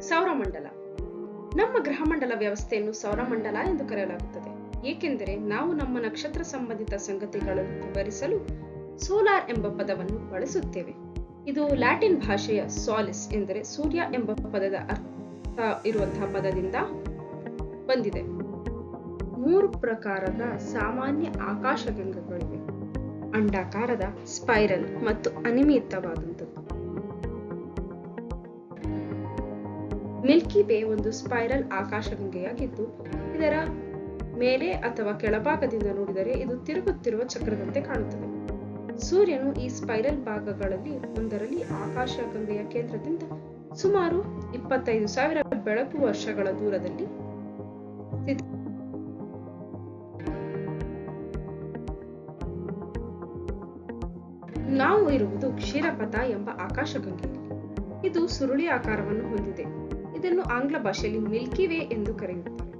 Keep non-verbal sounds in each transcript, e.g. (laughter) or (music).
ಸೌರಮಂಡಲ. ನಮ್ಮ ಗ್ರಹಮಂಡಲ ವ್ಯವಸ್ಥೆಯನ್ನು ಸೌರಮಂಡಲ ಎಂದು ಕರೆಯಲಾಗುತ್ತದೆ. ಏಕೆಂದರೆ ನಾವು ನಮ್ಮ ನಕ್ಷತ್ರ ಸಂಬಂಧಿತ ಸಂಗತಿಗಳನ್ನು ವಿವರಿಸಲು ಸೋಲಾರ್ ಎಂಬ ಪದವನ್ನು ಬಳಸುತ್ತೇವೆ. ಇದು ಲ್ಯಾಟಿನ್ ಭಾಷೆಯ ಸಾಲಿಸ್ ಎಂದರೆ ಸೂರ್ಯ ಎಂಬ ಪದದ ಅರ್ಥ ಇರುವಂತಹ ಪದದಿಂದ ಬಂದಿದೆ. ಮೂರು ಪ್ರಕಾರದ ಸಾಮಾನ್ಯ ಆಕಾಶಗಂಗಗಳಿವೆ. ಅಂಡಾಕಾರದ ಸ್ಪೈರಲ್ ಮತ್ತು ಅನಿಯಮಿತವಾದಂಥದ್ದು ಮಿಲ್ಕಿ ವೇ ಒಂದು ಸ್ಪೈರಲ್ ಆಕಾಶಗಂಗೆಯಾಗಿದ್ದು, ಇದರ ಮೇಲೆ ಅಥವಾ ಕೆಳಭಾಗದಿಂದ ನೋಡಿದರೆ ಇದು ತಿರುಗುತ್ತಿರುವ ಚಕ್ರದಂತೆ ಕಾಣುತ್ತದೆ. ಸೂರ್ಯನು ಈ ಸ್ಪೈರಲ್ ಭಾಗಗಳಲ್ಲಿ ಒಂದರಲ್ಲಿ ಆಕಾಶಗಂಗೆಯ ಕೇಂದ್ರದಿಂದ ಸುಮಾರು ಇಪ್ಪತ್ತೈದು ಸಾವಿರ ಬೆಳಕು ವರ್ಷಗಳ ದೂರದಲ್ಲಿ ನಾವು ಇರುವುದು ಕ್ಷೀರಪಥ ಎಂಬ ಆಕಾಶಗಂಗೆ ಇದು ಸುರುಳಿ ಆಕಾರವನ್ನು ಹೊಂದಿದೆ. ಇದನ್ನು ಆಂಗ್ಲ ಭಾಷೆಯಲ್ಲಿ ಮಿಲ್ಕಿ ವೇ ಎಂದು ಕರೆಯುತ್ತಾರೆ.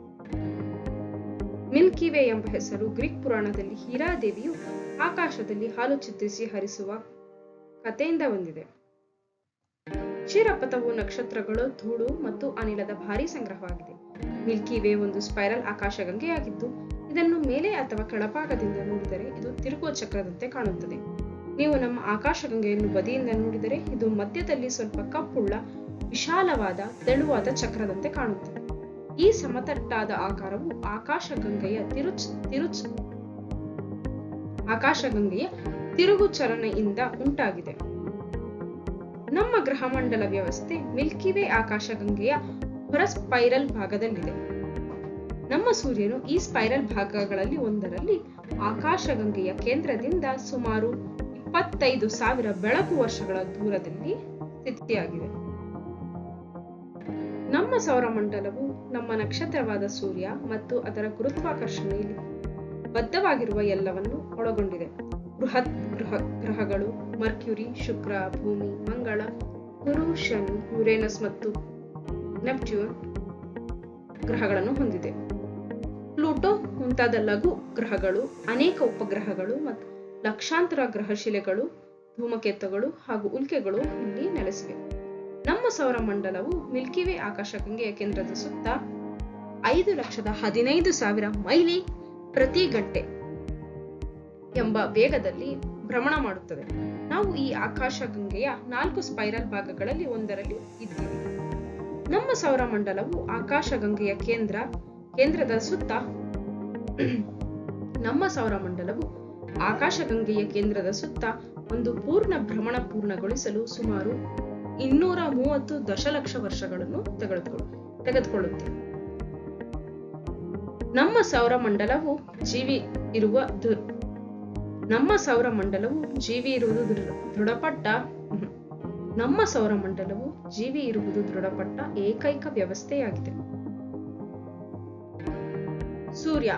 ಮಿಲ್ಕಿ ವೇ ಎಂಬ ಹೆಸರು ಗ್ರೀಕ್ ಪುರಾಣದಲ್ಲಿ ಹೀರಾದೇವಿಯು ಆಕಾಶದಲ್ಲಿ ಹಾಲು ಚಿತ್ರಿಸಿ ಹರಿಸುವ ಕಥೆಯಿಂದ ಬಂದಿದೆ. ಕ್ಷೀರಪಥವು ನಕ್ಷತ್ರಗಳು, ಧೂಳು ಮತ್ತು ಅನಿಲದ ಭಾರಿ ಸಂಗ್ರಹವಾಗಿದೆ. ಮಿಲ್ಕಿ ವೇ ಒಂದು ಸ್ಪೈರಲ್ ಆಕಾಶಗಂಗೆಯಾಗಿದ್ದು ಇದನ್ನು ಮೇಲೆ ಅಥವಾ ಕೆಳಭಾಗದಿಂದ ನೋಡಿದರೆ ಇದು ತಿರುಗುವ ಚಕ್ರದಂತೆ ಕಾಣುತ್ತದೆ. ನೀವು ನಮ್ಮ ಆಕಾಶಗಂಗೆಯನ್ನು ಬದಿಯಿಂದ ನೋಡಿದರೆ ಇದು ಮಧ್ಯದಲ್ಲಿ ಸ್ವಲ್ಪ ಕಪ್ಪುಳ್ಳ ವಿಶಾಲವಾದ ತೆಳುವಾದ ಚಕ್ರದಂತೆ ಕಾಣುತ್ತದೆ ಈ ಸಮತಟ್ಟಾದ ಆಕಾರವು ಆಕಾಶಗಂಗೆಯ ತಿರುಚ್ ತಿರುಚ್, ಆಕಾಶಗಂಗೆಯ ತಿರುಗು ಚಲನೆಯಿಂದ ಉಂಟಾಗಿದೆ. ನಮ್ಮ ಗ್ರಹಮಂಡಲ ವ್ಯವಸ್ಥೆ ಮಿಲ್ಕಿ ವೇ ಆಕಾಶಗಂಗೆಯ ಹೊರ ಸ್ಪೈರಲ್ ಭಾಗದಲ್ಲಿದೆ. ನಮ್ಮ ಸೂರ್ಯನು ಈ ಸ್ಪೈರಲ್ ಭಾಗಗಳಲ್ಲಿ ಒಂದರಲ್ಲಿ ಆಕಾಶಗಂಗೆಯ ಕೇಂದ್ರದಿಂದ ಸುಮಾರು ಇಪ್ಪತ್ತೈದು ಸಾವಿರ ಬೆಳಕು ವರ್ಷಗಳ ದೂರದಲ್ಲಿ ಸ್ಥಿತಿಯಾಗಿದೆ. ನಮ್ಮ ಸೌರಮಂಡಲವು ನಮ್ಮ ನಕ್ಷತ್ರವಾದ ಸೂರ್ಯ ಮತ್ತು ಅದರ ಗುರುತ್ವಾಕರ್ಷಣೆಯಲ್ಲಿ ಬದ್ಧವಾಗಿರುವ ಎಲ್ಲವನ್ನು ಒಳಗೊಂಡಿದೆ. ಬೃಹತ್ ಗ್ರಹ, ಗ್ರಹಗಳು ಮರ್ಕ್ಯುರಿ, ಶುಕ್ರ, ಭೂಮಿ, ಮಂಗಳ, ಗುರು, ಶನಿ, ಯುರೇನಸ್ ಮತ್ತು ನೆಪ್ಟ್ಯೂನ್ ಗ್ರಹಗಳನ್ನು ಹೊಂದಿದೆ. ಪ್ಲೂಟೋ ಮುಂತಾದ ಲಘು ಗ್ರಹಗಳು, ಅನೇಕ ಉಪಗ್ರಹಗಳು ಮತ್ತು ಲಕ್ಷಾಂತರ ಗ್ರಹಶಿಲೆಗಳು, ಧೂಮಕೇತುಗಳು ಹಾಗೂ ಉಲ್ಕೆಗಳು ಇಲ್ಲಿ ನೆಲೆಸಿವೆ. ನಮ್ಮ ಸೌರಮಂಡಲವು ಮಿಲ್ಕಿವೆ ಆಕಾಶಗಂಗೆಯ ಕೇಂದ್ರದ ಸುತ್ತ ಐದು ಲಕ್ಷದ ಹದಿನೈದು ಸಾವಿರ ಮೈಲಿ ಪ್ರತಿ ಗಂಟೆ ಎಂಬ ವೇಗದಲ್ಲಿ ಭ್ರಮಣ ಮಾಡುತ್ತದೆ. ನಾವು ಈ ಆಕಾಶಗಂಗೆಯ ನಾಲ್ಕು ಸ್ಪೈರಲ್ ಭಾಗಗಳಲ್ಲಿ ಒಂದರಲ್ಲಿ ಇದ್ದೀವಿ. ನಮ್ಮ ಸೌರಮಂಡಲವು ಆಕಾಶಗಂಗೆಯ ಕೇಂದ್ರ, ಕೇಂದ್ರದ ಸುತ್ತ (clears throat) ನಮ್ಮ ಸೌರಮಂಡಲವು ಆಕಾಶಗಂಗೆಯ ಕೇಂದ್ರದ ಸುತ್ತ ಒಂದು ಪೂರ್ಣ ಭ್ರಮಣ ಪೂರ್ಣಗೊಳಿಸಲು ಸುಮಾರು ಇನ್ನೂರ ಮೂವತ್ತು ದಶಲಕ್ಷ ವರ್ಷಗಳನ್ನು ತೆಗೆದುಕೊಳ್ಳು ತೆಗೆದುಕೊಳ್ಳುತ್ತೆ ನಮ್ಮ ಸೌರಮಂಡಲವು ಜೀವಿ ಇರುವ ದುರ್ ನಮ್ಮ ಸೌರಮಂಡಲವು ಜೀವಿ ಇರುವುದು ದೃಢಪಟ್ಟ ನಮ್ಮ ನಮ್ಮ ಸೌರಮಂಡಲವು ಜೀವಿ ಇರುವುದು ದೃಢಪಟ್ಟ ಏಕೈಕ ವ್ಯವಸ್ಥೆಯಾಗಿದೆ. ಸೂರ್ಯ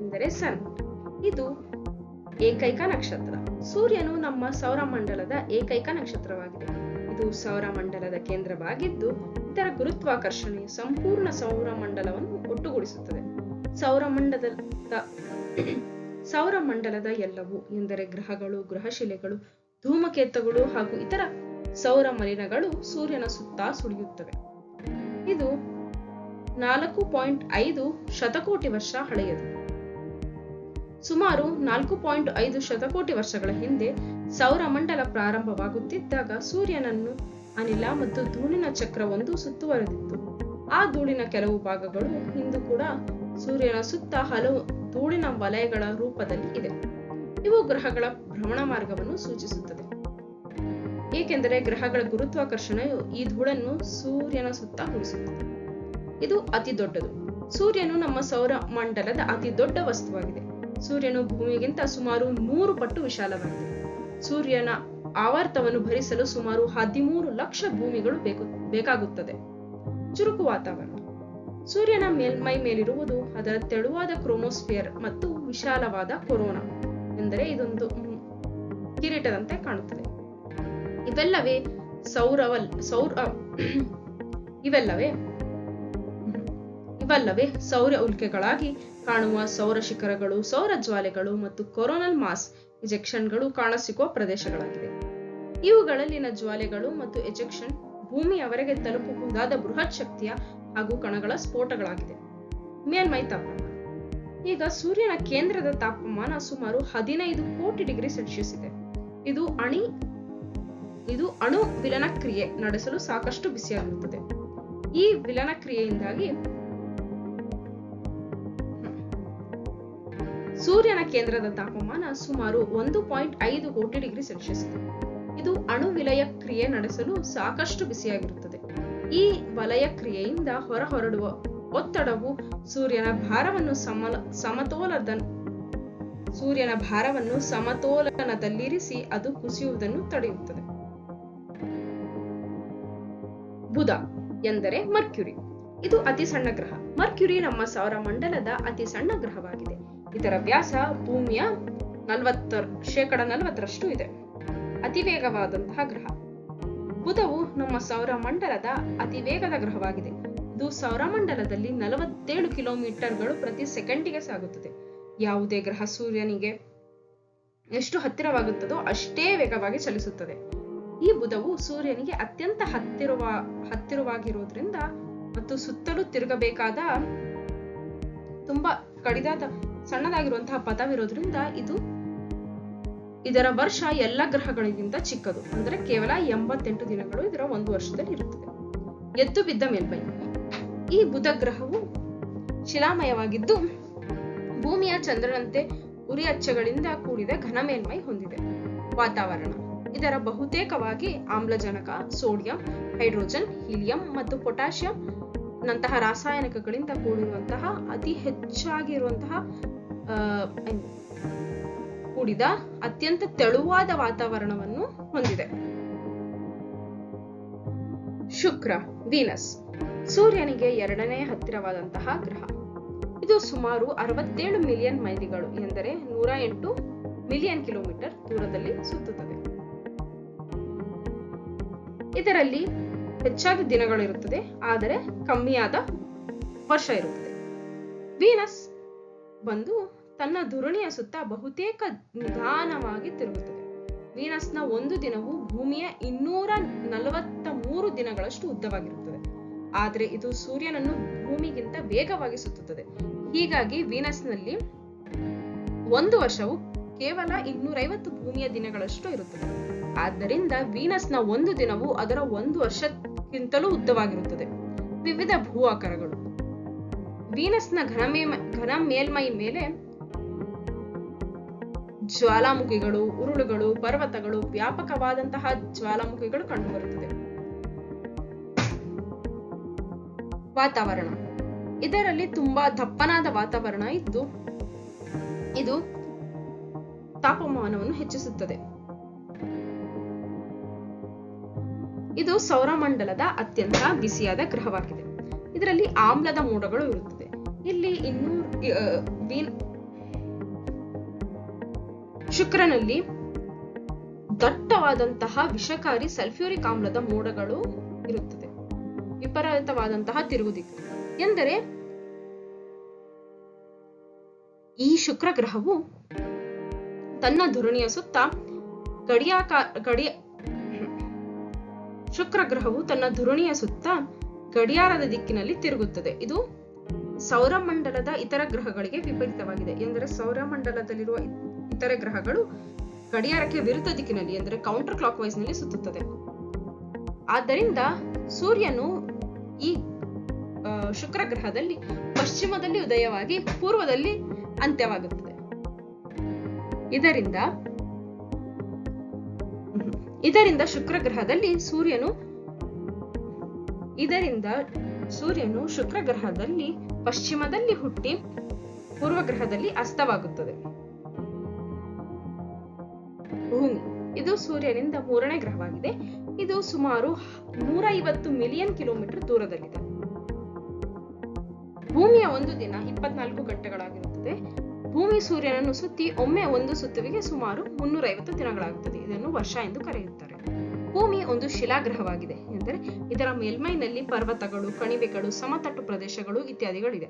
ಎಂದರೆ ಸನ್, ಇದು ಏಕೈಕ ನಕ್ಷತ್ರ. ಸೂರ್ಯನು ನಮ್ಮ ಸೌರಮಂಡಲದ ಏಕೈಕ ನಕ್ಷತ್ರವಾಗಿದೆ. ಇದು ಸೌರಮಂಡಲದ ಕೇಂದ್ರವಾಗಿದ್ದು, ಇದರ ಗುರುತ್ವಾಕರ್ಷಣೆಯು ಸಂಪೂರ್ಣ ಸೌರಮಂಡಲವನ್ನು ಒಟ್ಟುಗೂಡಿಸುತ್ತದೆ. ಸೌರಮಂಡಲದ (coughs) ಸೌರಮಂಡಲದ ಎಲ್ಲವೂ ಎಂದರೆ ಗ್ರಹಗಳು, ಗ್ರಹಶಿಲೆಗಳು, ಧೂಮಕೇತುಗಳು ಹಾಗೂ ಇತರ ಸೌರ ಮಲಿನಗಳು ಸೂರ್ಯನ ಸುತ್ತ ಸುಳಿಯುತ್ತವೆ ಇದು ನಾಲ್ಕು ಪಾಯಿಂಟ್ ಐದು ಶತಕೋಟಿ ವರ್ಷ ಹಳೆಯದು. ಸುಮಾರು ನಾಲ್ಕು ಪಾಯಿಂಟ್ ಐದು ಶತಕೋಟಿ ವರ್ಷಗಳ ಹಿಂದೆ ಸೌರಮಂಡಲ ಪ್ರಾರಂಭವಾಗುತ್ತಿದ್ದಾಗ ಸೂರ್ಯನನ್ನು ಅನಿಲ ಮತ್ತು ಧೂಳಿನ ಚಕ್ರವೊಂದು ಸುತ್ತುವರೆದಿತ್ತು. ಆ ಧೂಳಿನ ಕೆಲವು ಭಾಗಗಳು ಇಂದು ಕೂಡ ಸೂರ್ಯನ ಸುತ್ತ ಹಲವು ಧೂಳಿನ ವಲಯಗಳ ರೂಪದಲ್ಲಿ ಇದೆ. ಇವು ಗ್ರಹಗಳ ಭ್ರಮಣ ಮಾರ್ಗವನ್ನು ಸೂಚಿಸುತ್ತದೆ. ಏಕೆಂದರೆ ಗ್ರಹಗಳ ಗುರುತ್ವಾಕರ್ಷಣೆಯು ಈ ಧೂಳನ್ನು ಸೂರ್ಯನ ಸುತ್ತ ಉಳಿಸುತ್ತದೆ ಇದು ಅತಿ ದೊಡ್ಡದು. ಸೂರ್ಯನು ನಮ್ಮ ಸೌರ ಮಂಡಲದ ಅತಿ ದೊಡ್ಡ ವಸ್ತುವಾಗಿದೆ. ಸೂರ್ಯನು ಭೂಮಿಗಿಂತ ಸುಮಾರು ನೂರು ಪಟ್ಟು ವಿಶಾಲವಾಗಿದೆ ಸೂರ್ಯನ ಆವರ್ತವನ್ನು ಭರಿಸಲು ಸುಮಾರು ಹದಿಮೂರು ಲಕ್ಷ ಭೂಮಿಗಳು ಬೇಕು, ಬೇಕಾಗುತ್ತದೆ. ಚುರುಕು ವಾತಾವರಣ. ಸೂರ್ಯನ ಮೇಲ್ಮೈ ಮೇಲಿರುವುದು ಅದರ ತೆಳುವಾದ ಕ್ರೋಮೋಸ್ಫಿಯರ್ ಮತ್ತು ವಿಶಾಲವಾದ ಕೊರೋನಾ ಎಂದರೆ ಇದೊಂದು ಕಿರೀಟದಂತೆ ಕಾಣುತ್ತದೆ. ಇವೆಲ್ಲವೇ ಸೌರವಲ್ ಸೌರ, ಇವೆಲ್ಲವೇ, ಇವಲ್ಲವೇ ಸೌರ ಉಲ್ಕೆಗಳಾಗಿ ಕಾಣುವ ಸೌರ ಶಿಖರಗಳು, ಸೌರ ಜ್ವಾಲೆಗಳು ಮತ್ತು ಕೊರೋನಲ್ ಮಾಸ್ ಇಜೆಕ್ಷನ್ಗಳು ಕಾಣಸಿಗುವ ಪ್ರದೇಶಗಳಾಗಿವೆ. ಇವುಗಳಲ್ಲಿನ ಜ್ವಾಲೆಗಳು ಮತ್ತು ಎಜೆಕ್ಷನ್ ಭೂಮಿಯವರೆಗೆ ತಲುಪಬಹುದಾದ ಬೃಹತ್ ಶಕ್ತಿಯ ಹಾಗೂ ಕಣಗಳ ಸ್ಫೋಟಗಳಾಗಿದೆ ಮೇಲ್ಮೈ ತಾಪಮಾನ. ಈಗ ಸೂರ್ಯನ ಕೇಂದ್ರದ ತಾಪಮಾನ ಸುಮಾರು ಹದಿನೈದು ಕೋಟಿ ಡಿಗ್ರಿ ಸೆಲ್ಸಿಯಸ್ ಇದೆ. ಇದು ಅಣಿ, ಇದು ಅಣು ವಿಲನ ಕ್ರಿಯೆ ನಡೆಸಲು ಸಾಕಷ್ಟು ಬಿಸಿಯಾಗಿರುತ್ತದೆ. ಈ ವಿಲನ ಕ್ರಿಯೆಯಿಂದಾಗಿ ಸೂರ್ಯನ ಕೇಂದ್ರದ ತಾಪಮಾನ ಸುಮಾರು ಒಂದು ಪಾಯಿಂಟ್ ಐದು ಕೋಟಿ ಡಿಗ್ರಿ ಸೆಲ್ಸಿಯಸ್ ಇದೆ. ಅಣು ವಿಲಯ ಕ್ರಿಯೆ ನಡೆಸಲು ಸಾಕಷ್ಟು ಬಿಸಿಯಾಗಿರುತ್ತದೆ. ಈ ವಲಯ ಕ್ರಿಯೆಯಿಂದ ಹೊರಹೊರಡುವ ಒತ್ತಡವು ಸೂರ್ಯನ ಭಾರವನ್ನು ಸಮಲ ಸಮತೋಲದ ಸೂರ್ಯನ ಭಾರವನ್ನು ಸಮತೋಲನದಲ್ಲಿರಿಸಿ ಅದು ಕುಸಿಯುವುದನ್ನು ತಡೆಯುತ್ತದೆ. ಬುಧ ಎಂದರೆ ಮರ್ಕ್ಯುರಿ. ಇದು ಅತಿ ಸಣ್ಣ ಗ್ರಹ. ಮರ್ಕ್ಯುರಿ ನಮ್ಮ ಸೌರ ಮಂಡಲದ ಅತಿ ಸಣ್ಣ ಗ್ರಹವಾಗಿದೆ. ಇದರ ವ್ಯಾಸ ಭೂಮಿಯ ನಲವತ್ತ ಶೇಕಡ ನಲವತ್ತರಷ್ಟು ಇದೆ. ಅತಿ ವೇಗವಾದಂತಹ ಗ್ರಹ. ಬುಧವು ನಮ್ಮ ಸೌರ ಮಂಡಲದ ಅತಿ ವೇಗದ ಗ್ರಹವಾಗಿದೆ. ಇದು ಸೌರಮಂಡಲದಲ್ಲಿ ನಲವತ್ತೇಳು ಕಿಲೋಮೀಟರ್ಗಳು ಪ್ರತಿ ಸೆಕೆಂಡಿಗೆ ಸಾಗುತ್ತದೆ. ಯಾವುದೇ ಗ್ರಹ ಸೂರ್ಯನಿಗೆ ಎಷ್ಟು ಹತ್ತಿರವಾಗುತ್ತದೋ ಅಷ್ಟೇ ವೇಗವಾಗಿ ಚಲಿಸುತ್ತದೆ. ಈ ಬುಧವು ಸೂರ್ಯನಿಗೆ ಅತ್ಯಂತ ಹತ್ತಿರವ, ಹತ್ತಿರವಾಗಿರುವುದರಿಂದ ಮತ್ತು ಸುತ್ತಲೂ ತಿರುಗಬೇಕಾದ ತುಂಬಾ ಕಡಿದಾದ ಸಣ್ಣದಾಗಿರುವಂತಹ ಪದವಿರೋದ್ರಿಂದ ಇದು ಇದರ ವರ್ಷ ಎಲ್ಲ ಗ್ರಹಗಳಿಗಿಂತ ಚಿಕ್ಕದು. ಅಂದರೆ ಕೇವಲ ಎಂಬತ್ತೆಂಟು ದಿನಗಳು ಇದರ ಒಂದು ವರ್ಷದಲ್ಲಿ ಇರುತ್ತದೆ. ಎದ್ದು ಬಿದ್ದ ಮೇಲ್ಮೈ. ಈ ಬುಧ ಗ್ರಹವು ಶಿಲಾಮಯವಾಗಿದ್ದು ಭೂಮಿಯ ಚಂದ್ರನಂತೆ ಉರಿ ಅಚ್ಚಗಳಿಂದ ಕೂಡಿದ ಘನ ಮೇಲ್ಮೈ ಹೊಂದಿದೆ. ವಾತಾವರಣ. ಇದರ ಬಹುತೇಕವಾಗಿ ಆಮ್ಲಜನಕ, ಸೋಡಿಯಂ, ಹೈಡ್ರೋಜನ್, ಹೀಲಿಯಂ ಮತ್ತು ಪೊಟ್ಯಾಷಿಯಂ ನಂತಹ ರಾಸಾಯನಿಕಗಳಿಂದ ಕೂಡಿರುವಂತಹ ಅತಿ ಹೆಚ್ಚಾಗಿರುವಂತಹ ಕೂಡಿದ ಅತ್ಯಂತ ತೆಳುವಾದ ವಾತಾವರಣವನ್ನು ಹೊಂದಿದೆ. ಶುಕ್ರ, ವೀನಸ್, ಸೂರ್ಯನಿಗೆ ಎರಡನೇ ಹತ್ತಿರವಾದಂತಹ ಗ್ರಹ. ಇದು ಸುಮಾರು ಅರವತ್ತೇಳು ಮಿಲಿಯನ್ ಮೈಲಿಗಳು ಎಂದರೆ ನೂರ ಎಂಟು ಮಿಲಿಯನ್ ಕಿಲೋಮೀಟರ್ ದೂರದಲ್ಲಿ ಸುತ್ತುತ್ತದೆ. ಇದರಲ್ಲಿ ಹೆಚ್ಚಾದ ದಿನಗಳಿರುತ್ತದೆ ಆದರೆ ಕಮ್ಮಿಯಾದ ವರ್ಷ ಇರುತ್ತದೆ. ವೀನಸ್ ಬಂದು ತನ್ನ ಧುರುಣಿಯ ಸುತ್ತ ಬಹುತೇಕ ನಿಧಾನವಾಗಿ ತಿರುಗುತ್ತದೆ. ವೀನಸ್ನ ಒಂದು ದಿನವು ಭೂಮಿಯ ಇನ್ನೂರ ನಲವತ್ತ ಮೂರು ದಿನಗಳಷ್ಟು ಉದ್ದವಾಗಿರುತ್ತದೆ. ಆದರೆ ಇದು ಸೂರ್ಯನನ್ನು ಭೂಮಿಗಿಂತ ವೇಗವಾಗಿ ಸುತ್ತುತ್ತದೆ. ಹೀಗಾಗಿ ವೀನಸ್ನಲ್ಲಿ ಒಂದು ವರ್ಷವು ಕೇವಲ ಇನ್ನೂರೈವತ್ತು ಭೂಮಿಯ ದಿನಗಳಷ್ಟು ಇರುತ್ತದೆ. ಆದ್ದರಿಂದ ವೀನಸ್ನ ಒಂದು ದಿನವು ಅದರ ಒಂದು ವರ್ಷಕ್ಕಿಂತಲೂ ಉದ್ದವಾಗಿರುತ್ತದೆ. ವಿವಿಧ ಭೂ ಆಕಾರಗಳು. ವೀನಸ್ನ ಘನ ಘನ ಮೇಲ್ಮೈ ಮೇಲೆ ಜ್ವಾಲಾಮುಖಿಗಳು, ಉರುಳುಗಳು, ಪರ್ವತಗಳು ವ್ಯಾಪಕವಾದಂತಹ ಜ್ವಾಲಾಮುಖಿಗಳು ಕಂಡುಬರುತ್ತದೆ. ವಾತಾವರಣ. ಇದರಲ್ಲಿ ತುಂಬಾ ದಪ್ಪನಾದ ವಾತಾವರಣ ಇದ್ದು, ಇದು ತಾಪಮಾನವನ್ನು ಹೆಚ್ಚಿಸುತ್ತದೆ. ಇದು ಸೌರಮಂಡಲದ ಅತ್ಯಂತ ಬಿಸಿಯಾದ ಗ್ರಹವಾಗಿದೆ. ಇದರಲ್ಲಿ ಆಮ್ಲದ ಮೋಡಗಳು ಇರುತ್ತದೆ ಇಲ್ಲಿ ಇನ್ನೂ ಶುಕ್ರನಲ್ಲಿ ದಟ್ಟವಾದಂತಹ ವಿಷಕಾರಿ ಸಲ್ಫ್ಯೂರಿಕ್ ಆಮ್ಲದ ಮೋಡಗಳು ಇರುತ್ತದೆ ವಿಪರೀತವಾದಂತಹ ತಿರುಗುದಿಕ್ಕು. ಎಂದರೆ, ಈ ಶುಕ್ರ ಗ್ರಹವು ತನ್ನ ಧುರುಣಿಯ ಸುತ್ತ ಗಡಿಯಾಕಾರ ಗಡಿಯ ಶುಕ್ರ ಗ್ರಹವು ತನ್ನ ಧುರುಣಿಯ ಸುತ್ತ ಗಡಿಯಾರದ ದಿಕ್ಕಿನಲ್ಲಿ ತಿರುಗುತ್ತದೆ. ಇದು ಸೌರಮಂಡಲದ ಇತರ ಗ್ರಹಗಳಿಗೆ ವಿಪರೀತವಾಗಿದೆ. ಎಂದರೆ ಸೌರಮಂಡಲದಲ್ಲಿರುವ ಇತರ ಗ್ರಹಗಳು ಗಡಿಯಾರಕ್ಕೆ ವಿರುದ್ಧ ದಿಕ್ಕಿನಲ್ಲಿ, ಎಂದರೆ ಕೌಂಟರ್ ಕ್ಲಾಕ್ ವೈಸ್ನಲ್ಲಿ ಸುತ್ತುತ್ತದೆ. ಆದ್ದರಿಂದ ಸೂರ್ಯನು ಈ ಶುಕ್ರ ಗ್ರಹದಲ್ಲಿ ಪಶ್ಚಿಮದಲ್ಲಿ ಉದಯವಾಗಿ ಪೂರ್ವದಲ್ಲಿ ಅಂತ್ಯವಾಗುತ್ತದೆ. ಇದರಿಂದ ಇದರಿಂದ ಶುಕ್ರ ಗ್ರಹದಲ್ಲಿ ಸೂರ್ಯನು, ಇದರಿಂದ ಸೂರ್ಯನು ಶುಕ್ರ ಗ್ರಹದಲ್ಲಿ ಪಶ್ಚಿಮದಲ್ಲಿ ಹುಟ್ಟಿ ಪೂರ್ವ ಗ್ರಹದಲ್ಲಿ ಅಸ್ತವಾಗುತ್ತದೆ. ಭೂಮಿ. ಇದು ಸೂರ್ಯನಿಂದ ಮೂರನೇ ಗ್ರಹವಾಗಿದೆ. ಇದು ಸುಮಾರು ನೂರ ಐವತ್ತು ಮಿಲಿಯನ್ ಕಿಲೋಮೀಟರ್ ದೂರದಲ್ಲಿದೆ. ಭೂಮಿಯ ಒಂದು ದಿನ ಇಪ್ಪತ್ನಾಲ್ಕು ಗಂಟೆಗಳಾಗಿರುತ್ತದೆ. ಭೂಮಿ ಸೂರ್ಯನನ್ನು ಸುತ್ತಿ ಒಮ್ಮೆ ಒಂದು ಸುತ್ತುವಿಗೆ ಸುಮಾರು ಮುನ್ನೂರ ಐವತ್ತು ದಿನಗಳಾಗುತ್ತದೆ. ಇದನ್ನು ವರ್ಷ ಎಂದು ಕರೆಯುತ್ತಾರೆ. ಭೂಮಿ ಒಂದು ಶಿಲಾಗ್ರಹವಾಗಿದೆ ಎಂದರೆ ಇದರ ಮೇಲ್ಮೈನಲ್ಲಿ ಪರ್ವತಗಳು, ಕಣಿವೆಗಳು, ಸಮತಟ್ಟು ಪ್ರದೇಶಗಳು ಇತ್ಯಾದಿಗಳಿದೆ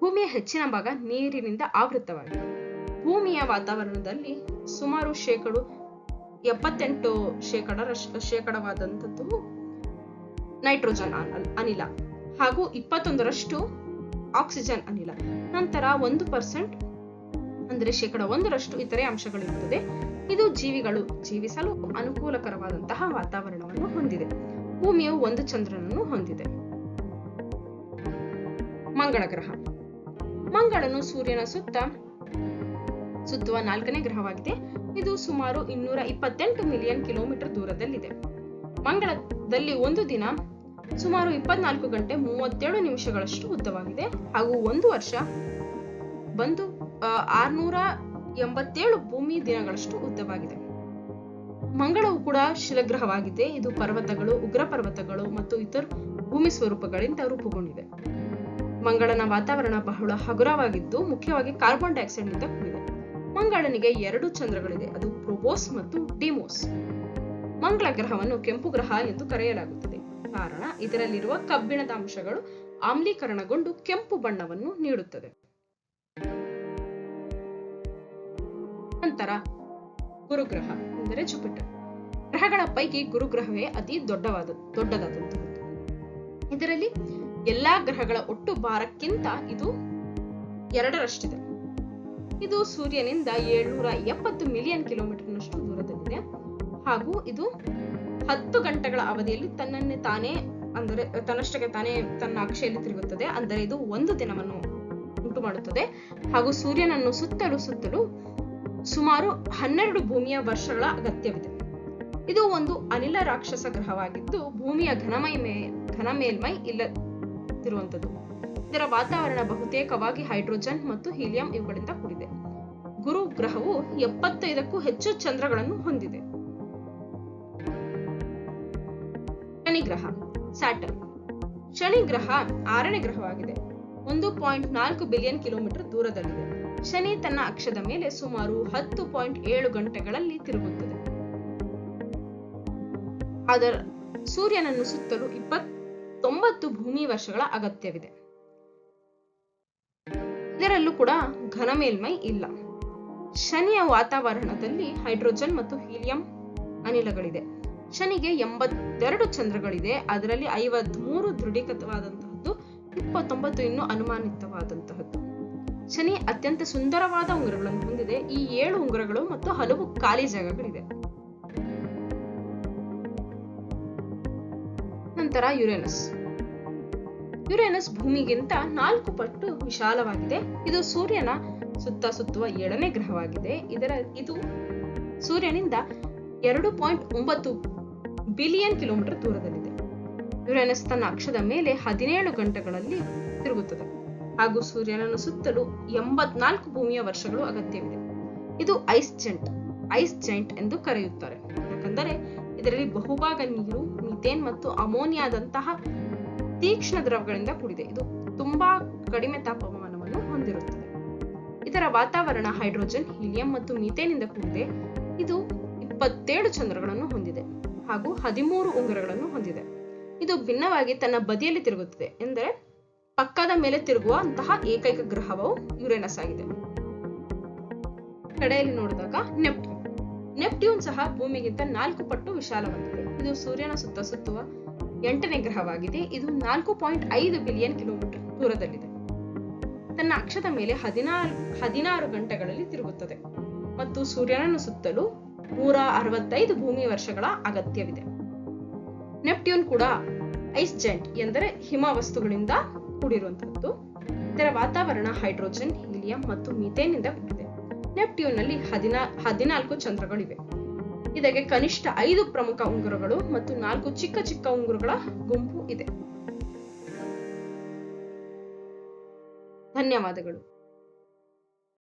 ಭೂಮಿಯ ಹೆಚ್ಚಿನ ಭಾಗ ನೀರಿನಿಂದ ಆವೃತವಾಗಿದೆ ಭೂಮಿಯ ವಾತಾವರಣದಲ್ಲಿ ಸುಮಾರು ಶೇಕಡು ಎಪ್ಪತ್ತೆಂಟು ಶೇಕಡ ಶೇಕಡವಾದಂಥದ್ದು ನೈಟ್ರೋಜನ್ ಅನ- ಅನಿಲ ಹಾಗೂ ಇಪ್ಪತ್ತೊಂದರಷ್ಟು ಆಕ್ಸಿಜನ್ ಅನಿಲ. ನಂತರ ಒಂದು ಪರ್ಸೆಂಟ್ ಅಂದ್ರೆ ಶೇಕಡ ಒಂದರಷ್ಟು ಇತರೆ ಅಂಶಗಳಿರುತ್ತದೆ. ಇದು ಜೀವಿಗಳು ಜೀವಿಸಲು ಅನುಕೂಲಕರವಾದಂತಹ ವಾತಾವರಣವನ್ನು ಹೊಂದಿದೆ. ಭೂಮಿಯು ಒಂದು ಚಂದ್ರನನ್ನು ಹೊಂದಿದೆ. ಮಂಗಳ ಗ್ರಹ. ಮಂಗಳನು ಸೂರ್ಯನ ಸುತ್ತ ಸುತ್ತುವ ನಾಲ್ಕನೇ ಗ್ರಹವಾಗಿದೆ. ಇದು ಸುಮಾರು ಇನ್ನೂರ ಇಪ್ಪತ್ತೆಂಟು ಮಿಲಿಯನ್ ಕಿಲೋಮೀಟರ್ ದೂರದಲ್ಲಿದೆ. ಮಂಗಳದಲ್ಲಿ ಒಂದು ದಿನ ಸುಮಾರು ಇಪ್ಪತ್ನಾಲ್ಕು ಗಂಟೆ ಮೂವತ್ತೇಳು ನಿಮಿಷಗಳಷ್ಟು ಉದ್ದವಾಗಿದೆ. ಹಾಗೂ ಒಂದು ವರ್ಷ ಬಂದು ಆರ್ನೂರ ಎಂಬತ್ತೇಳು ಭೂಮಿ ದಿನಗಳಷ್ಟು ಉದ್ದವಾಗಿದೆ. ಮಂಗಳವು ಕೂಡ ಶಿಲಗ್ರಹವಾಗಿದೆ. ಇದು ಪರ್ವತಗಳು, ಉಗ್ರ ಪರ್ವತಗಳು ಮತ್ತು ಇತರ ಭೂಮಿ ಸ್ವರೂಪಗಳಿಂದ ರೂಪುಗೊಂಡಿದೆ. ಮಂಗಳನ ವಾತಾವರಣ ಬಹಳ ಹಗುರವಾಗಿದ್ದು, ಮುಖ್ಯವಾಗಿ ಕಾರ್ಬನ್ ಡೈಆಕ್ಸೈಡ್ನಿಂದ ಕೂಡಿದೆ. ಮಂಗಳನಿಗೆ ಎರಡು ಚಂದ್ರಗಳಿದೆ. ಅದು ಪ್ರೋಬೋಸ್ ಮತ್ತು ಡಿಮೋಸ್. ಮಂಗಳ ಗ್ರಹವನ್ನು ಕೆಂಪು ಗ್ರಹ ಎಂದು ಕರೆಯಲಾಗುತ್ತದೆ. ಕಾರಣ, ಇದರಲ್ಲಿರುವ ಕಬ್ಬಿಣದ ಅಂಶಗಳು ಆಮ್ಲೀಕರಣಗೊಂಡು ಕೆಂಪು ಬಣ್ಣವನ್ನು ನೀಡುತ್ತದೆ. ನಂತರ ಗುರುಗ್ರಹ ಅಂದರೆ ಜುಪಿಟರ್. ಗ್ರಹಗಳ ಪೈಕಿ ಗುರುಗ್ರಹವೇ ಅತಿ ದೊಡ್ಡವಾದ, ದೊಡ್ಡದಾದಂತಹದ್ದು. ಇದರಲ್ಲಿ ಎಲ್ಲಾ ಗ್ರಹಗಳ ಒಟ್ಟು ಭಾರಕ್ಕಿಂತ ಇದು ಎರಡರಷ್ಟಿದೆ. ಇದು ಸೂರ್ಯನಿಂದ ಏಳ್ನೂರ ಎಪ್ಪತ್ತು ಮಿಲಿಯನ್ ಕಿಲೋಮೀಟರ್ನಷ್ಟು ದೂರದಲ್ಲಿದೆ. ಹಾಗೂ ಇದು ಹತ್ತು ಗಂಟೆಗಳ ಅವಧಿಯಲ್ಲಿ ತನ್ನನ್ನೇ ತಾನೇ ಅಂದರೆ, ತನ್ನಷ್ಟಕ್ಕೆ ತಾನೇ ತನ್ನ ಅಕ್ಷೆಯಲ್ಲಿ ತಿರುಗುತ್ತದೆ. ಅಂದರೆ ಇದು ಒಂದು ದಿನವನ್ನು ಉಂಟು ಮಾಡುತ್ತದೆ ಹಾಗೂ ಸೂರ್ಯನನ್ನು ಸುತ್ತಲೂ ಸುತ್ತಲೂ ಸುಮಾರು ಹನ್ನೆರಡು ಭೂಮಿಯ ವರ್ಷಗಳ ಅಗತ್ಯವಿದೆ. ಇದು ಒಂದು ಅನಿಲ ರಾಕ್ಷಸ ಗ್ರಹವಾಗಿದ್ದು, ಭೂಮಿಯ ಘನಮೈ ಮೇ ಘನ ಮೇಲ್ಮೈ ಇಲ್ಲದಿರುವಂತದ್ದು ಇದರ ವಾತಾವರಣ ಬಹುತೇಕವಾಗಿ ಹೈಡ್ರೋಜನ್ ಮತ್ತು ಹೀಲಿಯಂ ಇವುಗಳಿಂದ ಕೂಡಿದೆ. ಗುರು ಗ್ರಹವು ಎಪ್ಪತ್ತೈದಕ್ಕೂ ಹೆಚ್ಚು ಚಂದ್ರಗಳನ್ನು ಹೊಂದಿದೆ. ಶನಿ ಗ್ರಹ, ಸ್ಯಾಟರ್ನ್. ಶನಿ ಗ್ರಹ ಆರನೇ ಗ್ರಹವಾಗಿದೆ. ಒಂದು ಪಾಯಿಂಟ್ ನಾಲ್ಕು ಬಿಲಿಯನ್ ಕಿಲೋಮೀಟರ್ ದೂರದಲ್ಲಿದೆ. ಶನಿ ತನ್ನ ಅಕ್ಷದ ಮೇಲೆ ಸುಮಾರು ಹತ್ತು ಪಾಯಿಂಟ್ ಏಳು ಗಂಟೆಗಳಲ್ಲಿ ತಿರುಗುತ್ತದೆ. ಅದರ ಸೂರ್ಯನನ್ನು ಸುತ್ತಲೂ ಇಪ್ಪತ್ತೊಂಬತ್ತು ಭೂಮಿ ವರ್ಷಗಳ ಅಗತ್ಯವಿದೆ. ಇದರಲ್ಲೂ ಕೂಡ ಘನ ಮೇಲ್ಮೈ ಇಲ್ಲ. ಶನಿಯ ವಾತಾವರಣದಲ್ಲಿ ಹೈಡ್ರೋಜನ್ ಮತ್ತು ಹೀಲಿಯಂ ಅನಿಲಗಳಿದೆ. ಶನಿಗೆ ಎಂಬತ್ತೆರಡು ಚಂದ್ರಗಳಿದೆ. ಅದರಲ್ಲಿ ಐವತ್ಮೂರು ದೃಢೀಕೃತವಾದಂತಹದ್ದು, ಇಪ್ಪತ್ತೊಂಬತ್ತು ಇನ್ನು ಅನುಮಾನಿತವಾದಂತಹದ್ದು. ಶನಿ ಅತ್ಯಂತ ಸುಂದರವಾದ ಉಂಗುರಗಳನ್ನು ಹೊಂದಿದೆ. ಈ ಏಳು ಉಂಗುರಗಳು ಮತ್ತು ಹಲವು ಖಾಲಿ ಜಾಗಗಳಿದೆ ನಂತರ ಯುರೇನಸ್. ಯುರೇನಸ್ ಭೂಮಿಗಿಂತ ನಾಲ್ಕು ಪಟ್ಟು ವಿಶಾಲವಾಗಿದೆ. ಇದು ಸೂರ್ಯನ ಸುತ್ತ ಸುತ್ತುವ ಏಳನೇ ಗ್ರಹವಾಗಿದೆ. ಇದರ, ಇದು ಸೂರ್ಯನಿಂದ ಎರಡು ಪಾಯಿಂಟ್ ಒಂಬತ್ತು ಬಿಲಿಯನ್ ಕಿಲೋಮೀಟರ್ ದೂರದಲ್ಲಿದೆ. ಯುರೇನಸ್ ತನ್ನ ಅಕ್ಷದ ಮೇಲೆ ಹದಿನೇಳು ಗಂಟೆಗಳಲ್ಲಿ ತಿರುಗುತ್ತದೆ. ಹಾಗೂ ಸೂರ್ಯನನ್ನು ಸುತ್ತಲೂ ಎಂಬತ್ನಾಲ್ಕು ಭೂಮಿಯ ವರ್ಷಗಳು ಅಗತ್ಯವಿದೆ. ಇದು ಐಸ್ ಜೆಂಟ್, ಐಸ್ ಜೈಂಟ್ ಎಂದು ಕರೆಯುತ್ತಾರೆ. ಯಾಕಂದರೆ ಇದರಲ್ಲಿ ಬಹುಭಾಗ ನೀರು, ಮಿಥೇನ್ ಮತ್ತು ಅಮೋನಿಯಾದಂತಹ ತೀಕ್ಷ್ಣ ದ್ರವಗಳಿಂದ ಕೂಡಿದೆ. ಇದು ತುಂಬಾ ಕಡಿಮೆ ತಾಪಮಾನವನ್ನು ಹೊಂದಿರುತ್ತದೆ. ಇದರ ವಾತಾವರಣ ಹೈಡ್ರೋಜನ್, ಹೀಲಿಯಂ ಮತ್ತು ಮೀಥೇನಿಂದ ಕೂಡಿದೆ. ಇದು ಇಪ್ಪತ್ತೇಳು ಚಂದ್ರಗಳನ್ನು ಹೊಂದಿದೆ ಹಾಗೂ ಹದಿಮೂರು ಉಂಗುರಗಳನ್ನು ಹೊಂದಿದೆ. ಇದು ಭಿನ್ನವಾಗಿ ತನ್ನ ಬದಿಯಲ್ಲಿ ತಿರುಗುತ್ತದೆ. ಎಂದರೆ ಪಕ್ಕದ ಮೇಲೆ ತಿರುಗುವ ಅಂತಹ ಏಕೈಕ ಗ್ರಹವು ಯುರೇನಸ್ ಆಗಿದೆ. ಕಡೆಯಲ್ಲಿ ನೋಡಿದಾಗ ನೆಪ್ಟ್ಯೂನ್. ನೆಪ್ಟ್ಯೂನ್ ಸಹ ಭೂಮಿಗಿಂತ ನಾಲ್ಕು ಪಟ್ಟು ವಿಶಾಲವಾಗಿದೆ. ಇದು ಸೂರ್ಯನ ಸುತ್ತ ಸುತ್ತುವ ಎಂಟನೇ ಗ್ರಹವಾಗಿದೆ. ಇದು ನಾಲ್ಕು ಪಾಯಿಂಟ್ ಐದು ಬಿಲಿಯನ್ ಕಿಲೋಮೀಟರ್ ದೂರದಲ್ಲಿದೆ. ತನ್ನ ಅಕ್ಷದ ಮೇಲೆ ಹದಿನಾರು ಹದಿನಾರು ಗಂಟೆಗಳಲ್ಲಿ ತಿರುಗುತ್ತದೆ. ಮತ್ತು ಸೂರ್ಯನನ್ನು ಸುತ್ತಲೂ ನೂರ ಅರವತ್ತೈದು ಭೂಮಿ ವರ್ಷಗಳ ಅಗತ್ಯವಿದೆ. ನೆಪ್ಟ್ಯೂನ್ ಕೂಡ ಐಸ್ ಜೆಂಟ್ ಎಂದರೆ ಹಿಮ ವಸ್ತುಗಳಿಂದ ಕೂಡಿರುವಂತಹದ್ದು. ಇದರ ವಾತಾವರಣ ಹೈಡ್ರೋಜನ್, ಹೀಲಿಯಂ ಮತ್ತು ಮಿಥೇನ್ನಿಂದ ಕೂಡಿದೆ. ನೆಪ್ಟ್ಯೂನ್ನಲ್ಲಿ ಹದಿನಾ, ಹದಿನಾಲ್ಕು ಚಂದ್ರಗಳಿವೆ. ಇದಕ್ಕೆ ಕನಿಷ್ಠ ಐದು ಪ್ರಮುಖ ಉಂಗುರಗಳು ಮತ್ತು ನಾಲ್ಕು ಚಿಕ್ಕ ಚಿಕ್ಕ ಉಂಗುರಗಳ ಗುಂಪು ಇದೆ. ಧನ್ಯವಾದಗಳು.